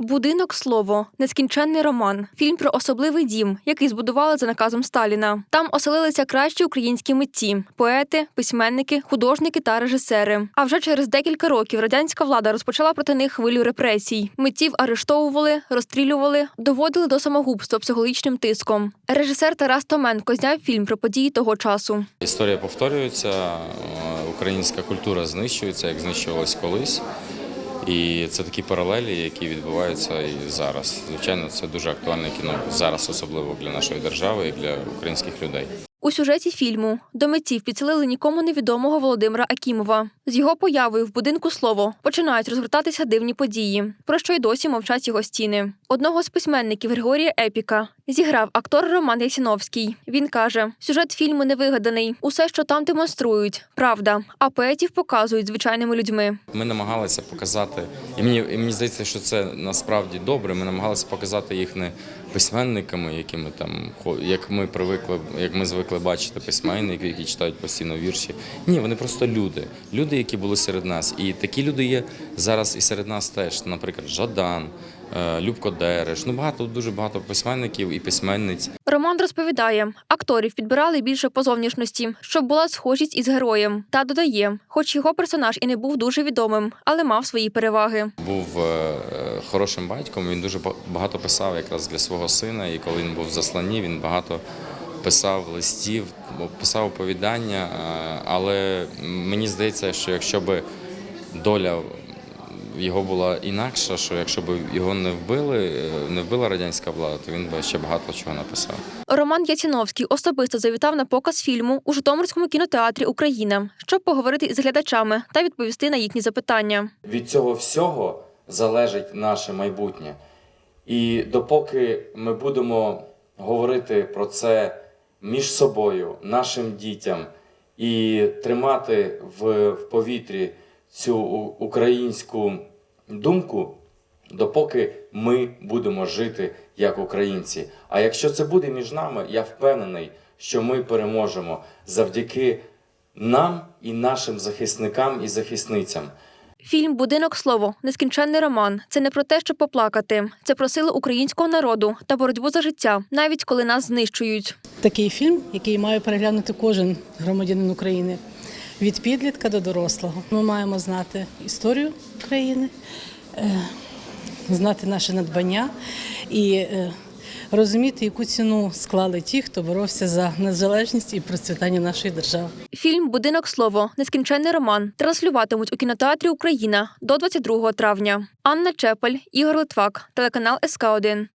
Будинок слово, нескінченний роман, фільм про особливий дім, який збудували за наказом Сталіна. Там оселилися кращі українські митці, поети, письменники, художники та режисери. А вже через декілька років радянська влада розпочала проти них хвилю репресій. Митців арештовували, розстрілювали, доводили до самогубства психологічним тиском. Режисер Тарас Томенко зняв фільм про події того часу. Історія повторюється, е, українська культура знищується, як знищувалась колись. І це такі паралелі, які відбуваються і зараз. Звичайно, це дуже актуальне кіно зараз, особливо для нашої держави і для українських людей. У сюжеті фільму до митців підселили нікому невідомого Володимира Акімова. З його появою в будинку слово починають розгортатися дивні події, про що й досі мовчать його стіни. Одного з письменників Григорія Епіка зіграв актор Роман Ясіновський. Він каже: сюжет фільму не вигаданий. Усе, що там демонструють, правда. А поетів показують звичайними людьми. Ми намагалися показати, і мені, і мені здається, що це насправді добре. Ми намагалися показати їх не письменниками, якими там як ми привикли, як ми звикли бачити письменників, які читають постійно вірші. Ні, вони просто люди, люди, які були серед нас. І такі люди є зараз і серед нас теж. Наприклад, Жадан, е, Любко Дереш. Ну багато дуже багато письменників і письменниць. Роман розповідає, акторів підбирали більше по зовнішності, щоб була схожість із героєм. Та додає, хоч його персонаж і не був дуже відомим, але мав свої переваги. був е, хорошим батьком. Він дуже багато писав якраз для свого сина. І коли він був в засланні, він багато писав листів, писав оповідання. Е, Але мені здається, що якщо би доля його була інакша, що якщо б його не вбили, е, не вбила радянська влада, то він би ще багато чого написав. Роман Яціновський особисто завітав на показ фільму у Житомирському кінотеатрі Україна, щоб поговорити із глядачами та відповісти на їхні запитання. від цього всього залежить наше майбутнє. І допоки ми будемо говорити про це між собою, нашим дітям, і тримати в, в повітрі цю українську думку, допоки ми будемо жити як українці. А якщо це буде між нами, я впевнений, що ми переможемо завдяки нам і нашим захисникам і захисницям. Фільм Будинок слово нескінченний роман. Це не про те, щоб поплакати. Це про сили українського народу та боротьбу за життя, навіть коли нас знищують. Такий фільм, який має переглянути кожен громадянин України від підлітка до дорослого. Ми маємо знати історію України, е, знати наше надбання і е, розуміти, яку ціну склали ті, хто боровся за незалежність і процвітання нашої держави. Фільм Будинок слово нескінченний роман транслюватимуть у кінотеатрі Україна до 22 травня. Анна Чепель, Ігор Литвак, телеканал СК 1